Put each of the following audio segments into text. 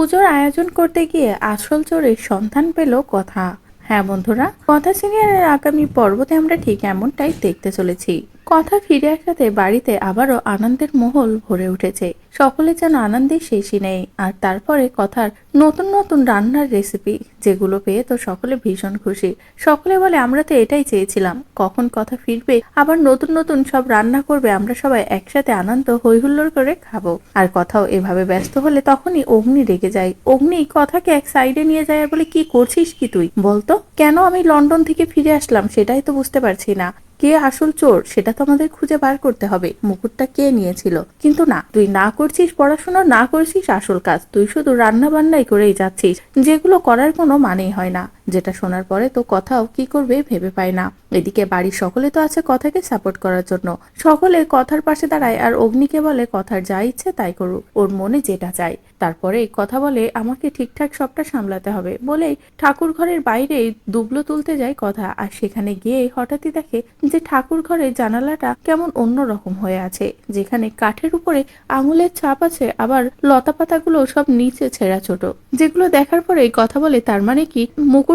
পুজোর আয়োজন করতে গিয়ে আসল চোরের সন্ধান পেল কথা। হ্যাঁ বন্ধুরা, কথা সিনিয়রের আগামী পর্বতে আমরা ঠিক এমনটাই দেখতে চলেছি। কথা ফিরে আসাতে বাড়িতে আবারও আনন্দের মহল ভরে উঠেছে। সকলে যেন আনন্দের শেষই নেই। আর তারপরে কথার নতুন নতুন রান্নার রেসিপি যেগুলো পেয়ে তো সকলে ভীষণ খুশি। সকলে বলে, আমরা তো এটাই চেয়েছিলাম। কখন কথা ফিরবে? আবার নতুন নতুন সব রান্না করবে। আমরা সবাই একসাথে আনন্দ হৈহুল্লোড় করে খাব। আর কথাও এভাবে ব্যস্ত হলে তখনই অগ্নি রেগে যায়। অগ্নি, কথাকে এক সাইডে নিয়ে যায় আর বলে, কি করছিস কি তুই? বলতো, কেন আমি লন্ডন থেকে ফিরে আসলাম? সেটাই তো বুঝতে পারছি না কে আসল চোর সেটা তো আমাদের খুঁজে বার করতে হবে। মুকুটটা কে নিয়েছিল? কিন্তু না, তুই না করছিস পড়াশোনা, না করছিস আসল কাজ। তুই শুধু রান্না বান্নাই করেই যাচ্ছিস। যেগুলো করার কোনো মানেই হয় না। যেটা শোনার পরে তো কথাও কি করবে ভেবে পায় না। এদিকে বাড়ির সকলে তো আছে কথাকে সাপোর্ট করার জন্য। সকলে কথার পাশে দাঁড়ায় আর অগ্নিকে বলে, কথার যা ইচ্ছে তাই করুক, ওর মনে যেটা চায় তারপরে কথা বলে, আমাকে ঠিকঠাক সবটা সামলাতে হবে। বলেই ঠাকুর ঘরের বাইরে দুবলো তুলতে যায় কথা। আর সেখানে গিয়ে হঠাৎই দেখে যে ঠাকুর ঘরের জানালাটা কেমন অন্যরকম হয়ে আছে। যেখানে কাঠের উপরে আঙুলের ছাপ আছে, আবার লতা পাতাগুলো সব নিচে ছেঁড়া ছোট। যেগুলো দেখার পরে কথা বলে, তার মানে কি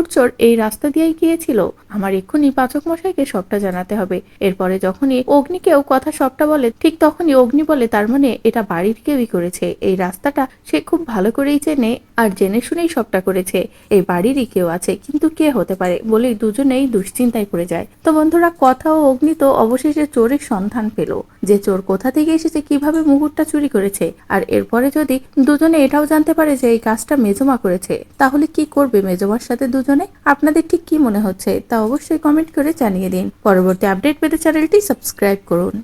মুকুটচোর এই রাস্তা দিয়েই গিয়েছিল। আমার এক্ষুনি পাচক মশাইকে সবটা জানাতে হবে। এরপরে যখনই অগ্নিকেও কথা সবটা বলে, ঠিক তখনই অগ্নি বলে, তার মনে এটা বাড়ির কেউই করেছে। এই রাস্তাটা সে খুব ভালো করেই চেনে। আর জেনে শুনেই সবটা করেছে। এই বাড়িরই কেউ আছে, কিন্তু কে হতে পারে বলেই দুজনেই দুশ্চিন্তায় পড়ে যায়। তো বন্ধুরা, কথা ও অগ্নি তো অবশেষে চোরের সন্ধান পেল যে চোর কোথা থেকে এসেছে, কীভাবে মুকুটটা চুরি করেছে, আর এরপরে যদি দুজনে এটাও জানতে পারে যে এই কাজটা মেজমা করেছে, তাহলে কি করবে মেজমার সাথে দুজনে? আপনাদের ঠিক কি মনে হচ্ছে তা অবশ্যই কমেন্ট করে জানিয়ে দিন। পরবর্তী আপডেট পেতে চ্যানেলটি সাবস্ক্রাইব করুন।